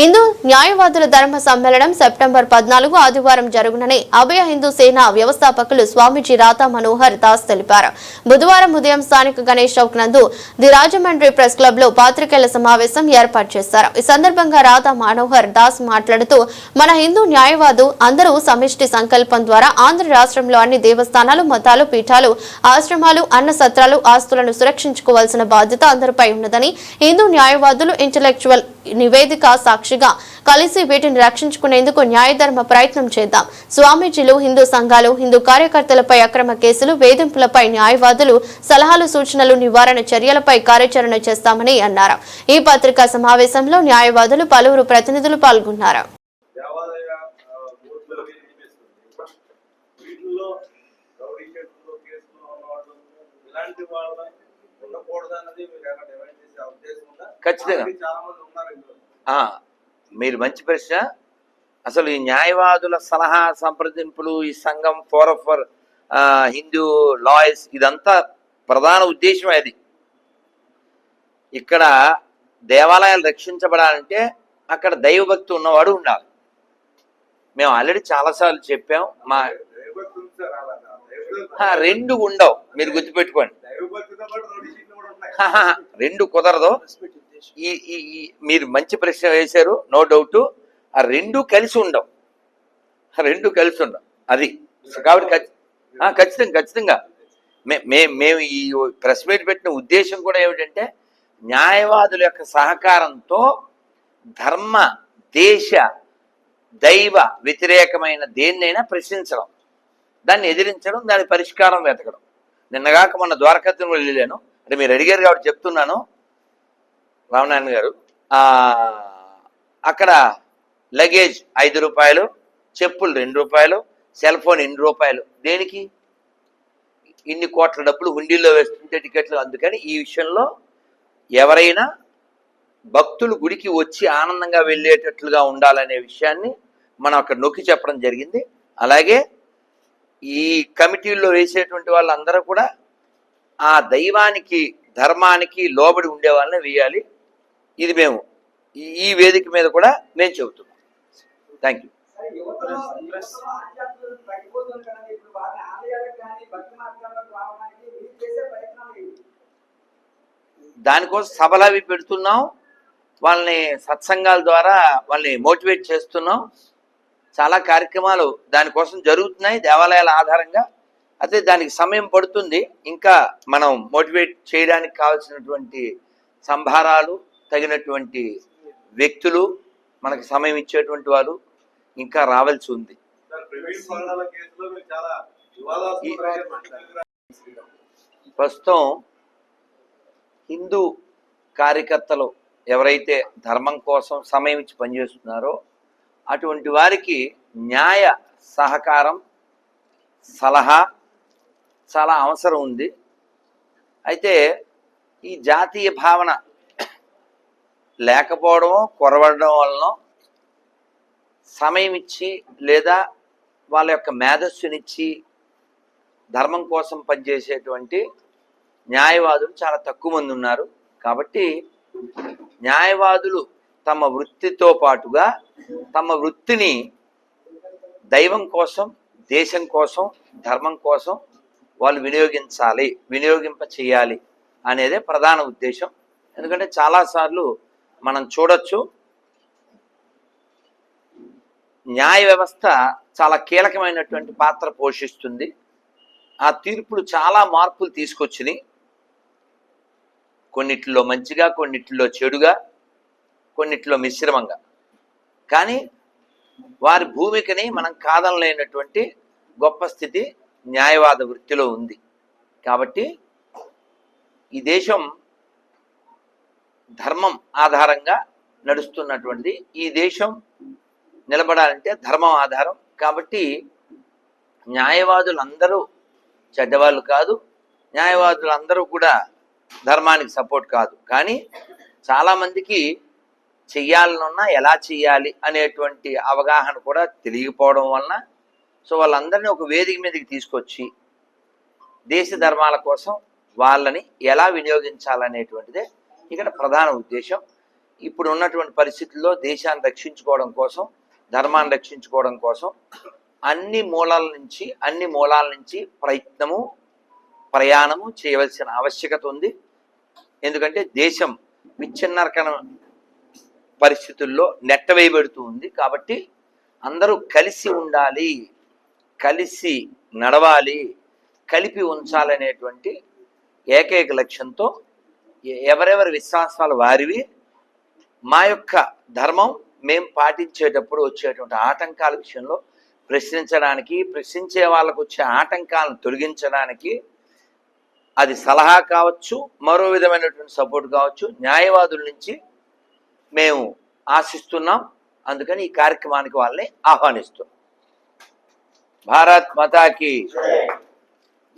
హిందూ న్యాయవాదుల ధర్మ సమ్మేళనం సెప్టెంబర్ పద్నాలుగు ఆదివారం జరుగునని అభయ హిందూ సేన వ్యవస్థాపకులు స్వామీజీ రాధా మనోహర్ దాస్ తెలిపారు. బుధవారం ఉదయం స్థానిక గణేష్ చౌక్ నందు ది రాజమండ్రి ప్రెస్ క్లబ్లో పాత్రికేయుల సమావేశం ఏర్పాటు చేశారు. ఈ సందర్భంగా రాధా మనోహర్ దాస్ మాట్లాడుతూ మన హిందూ న్యాయవాదు అందరూ సమిష్టి సంకల్పం ద్వారా ఆంధ్ర రాష్ట్రంలో అన్ని దేవస్థానాలు మతాలు పీఠాలు ఆశ్రమాలు అన్న సత్రాలు ఆస్తులను సురక్షించుకోవాల్సిన బాధ్యత అందరిపై ఉన్నదని హిందూ న్యాయవాదులు ఇంటలెక్చువల్ నివేదిక సాక్షిగా కలిసి వీటిని రక్షించుకునేందుకు న్యాయధర్మ ప్రయత్నం చేద్దాం. స్వామీజీలు హిందూ సంఘాలు హిందూ కార్యకర్తలపై అక్రమ కేసులు వేధింపులపై న్యాయవాదులు సలహాలు సూచనలు నివారణ చర్యలపై కార్యాచరణ చేస్తామని అన్నారు. ఈ పత్రికా సమావేశంలో న్యాయవాదులు పలువురు ప్రతినిధులు పాల్గొన్నారు. ఖచ్చితంగా. మీరు మంచి ప్రశ్న. అసలు ఈ న్యాయవాదుల సలహా సంప్రదింపులు ఈ సంఘం ఫోరం ఫర్ హిందూ లాయర్స్ ఇదంతా ప్రధాన ఉద్దేశం అది. ఇక్కడ దేవాలయాలు రక్షించబడాలంటే అక్కడ దైవభక్తి ఉన్నవాడు ఉండాలి. మేము ఆల్రెడీ చాలాసార్లు చెప్పాం మా రెండు ఉండవు. మీరు గుర్తుపెట్టుకోండి. రెండు కుదరదు. ఈ ఈ మీరు మంచి ప్రశ్న వేశారు నో డౌట్ ఆ రెండు కలిసి ఉండవు రెండు కలిసి ఉండవు అది. కాబట్టి ఆ, ఖచ్చితంగా ఖచ్చితంగా. మే- మే మేము ఈ ప్రెస్ మీట్ పెట్టిన ఉద్దేశం కూడా ఏమిటంటే న్యాయవాదుల యొక్క సహకారంతో ధర్మ దేశ దైవ వ్యతిరేకమైన దేన్నైనా ప్రశ్నించడం. దాన్ని ఎదిరించడం దాని పరిష్కారం వెతకడం. నిన్నగాక మొన్న ద్వారకత్వం వెళ్ళాను. అంటే మీరు అడిగారు కాబట్టి చెప్తున్నాను. రామనారాయణ గారు అక్కడ లగేజ్ ఐదు రూపాయలు చెప్పులు రెండు రూపాయలు సెల్ ఫోన్ ఎన్ని రూపాయలు? దేనికి? ఇన్ని కోట్ల డబ్బులు హుండీల్లో వేస్తుంటే టికెట్లు అందుకని ఈ విషయంలో ఎవరైనా భక్తులు గుడికి వచ్చి ఆనందంగా వెళ్ళేటట్లుగా ఉండాలనే విషయాన్ని మనం అక్కడ నొక్కి చెప్పడం జరిగింది. అలాగే ఈ కమిటీల్లో వేసేటువంటి వాళ్ళందరూ కూడా ఆ దైవానికి ధర్మానికి లోబడి ఉండే వాళ్ళని వేయాలి. ఇది మేము ఈ- ఈ వేదిక మీద కూడా మేము చెబుతున్నాం థ్యాంక్ యూ దానికోసం సభలు అవి పెడుతున్నాం. వాళ్ళని సత్సంగాల ద్వారా వాళ్ళని మోటివేట్ చేస్తున్నాం. చాలా కార్యక్రమాలు దానికోసం జరుగుతున్నాయి దేవాలయాల ఆధారంగా. అయితే దానికి సమయం పడుతుంది. ఇంకా మనం మోటివేట్ చేయడానికి కావాల్సినటువంటి సంభారాలు తగినటువంటి వ్యక్తులు మనకి సమయం ఇచ్చేటువంటి వారు ఇంకా రావాల్సి ఉంది. ప్రస్తుతం హిందూ కార్యకర్తలు ఎవరైతే ధర్మం కోసం సమయం ఇచ్చి పనిచేస్తున్నారో అటువంటి వారికి న్యాయ సహకారం సలహా చాలా అవసరం ఉంది. అయితే ఈ జాతీయ భావన లేకపోవడం కొరవడడం వలన సమయం ఇచ్చి లేదా వాళ్ళ యొక్క మేధస్సునిచ్చి ధర్మం కోసం పనిచేసేటువంటి న్యాయవాదులు చాలా తక్కువ మంది ఉన్నారు. కాబట్టి న్యాయవాదులు తమ వృత్తితో పాటుగా తమ వృత్తిని దైవం కోసం దేశం కోసం ధర్మం కోసం వాళ్ళు వినియోగించాలి వినియోగింప చేయాలి అనేదే ప్రధాన ఉద్దేశం. ఎందుకంటే చాలాసార్లు మనం చూడొచ్చు. న్యాయ వ్యవస్థ చాలా కీలకమైనటువంటి పాత్ర పోషిస్తుంది. ఆ తీర్పులు చాలా మార్పులు తీసుకొచ్చినాయి. కొన్నిట్లో మంచిగా కొన్నిట్లో చెడుగా కొన్నిట్లో మిశ్రమంగా. కానీ వారి భూమికని మనం కాదనలేనటువంటి గొప్ప స్థితి న్యాయవాద వృత్తిలో ఉంది. కాబట్టి ఈ దేశం ధర్మం ఆధారంగా నడుస్తున్నటువంటిది. ఈ దేశం నిలబడాలంటే ధర్మం ఆధారం. కాబట్టి న్యాయవాదులందరూ చెడ్డవాళ్ళు కాదు. న్యాయవాదులందరూ కూడా ధర్మానికి సపోర్ట్ కాదు. కానీ చాలామందికి చెయ్యాలనున్నా ఎలా చెయ్యాలి అనేటువంటి అవగాహన కూడా తెలియకపోవడం వలన సో వాళ్ళందరినీ ఒక వేదిక మీదకి తీసుకొచ్చి దేశ ధర్మాల కోసం వాళ్ళని ఎలా వినియోగించాలనేటువంటిదే ఇక్కడ ప్రధాన ఉద్దేశం. ఇప్పుడు ఉన్నటువంటి పరిస్థితుల్లో దేశాన్ని రక్షించుకోవడం కోసం ధర్మాన్ని రక్షించుకోవడం కోసం అన్ని మూలాల నుంచి అన్ని మూలాల నుంచి ప్రయత్నము ప్రయాణము చేయవలసిన ఆవశ్యకత ఉంది. ఎందుకంటే దేశం విచ్ఛిన్నరకణ పరిస్థితుల్లో నెట్టవేయబెడుతూ ఉంది. కాబట్టి అందరూ కలిసి ఉండాలి కలిసి నడవాలి కలిపి ఉంచాలనేటువంటి ఏకైక లక్ష్యంతో ఎవరెవరి విశ్వాసాలు వారివి మా యొక్క ధర్మం మేము పాటించేటప్పుడు వచ్చేటువంటి ఆటంకాల విషయంలో ప్రశ్నించడానికి ప్రశ్నించే వాళ్ళకు వచ్చే ఆటంకాలను తొలగించడానికి అది సలహా కావచ్చు మరో విధమైనటువంటి సపోర్ట్ కావచ్చు న్యాయవాదుల నుంచి మేము ఆశిస్తున్నాం. అందుకని ఈ కార్యక్రమానికి వాళ్ళని ఆహ్వానిస్తున్నాం. భారత్ మతాకి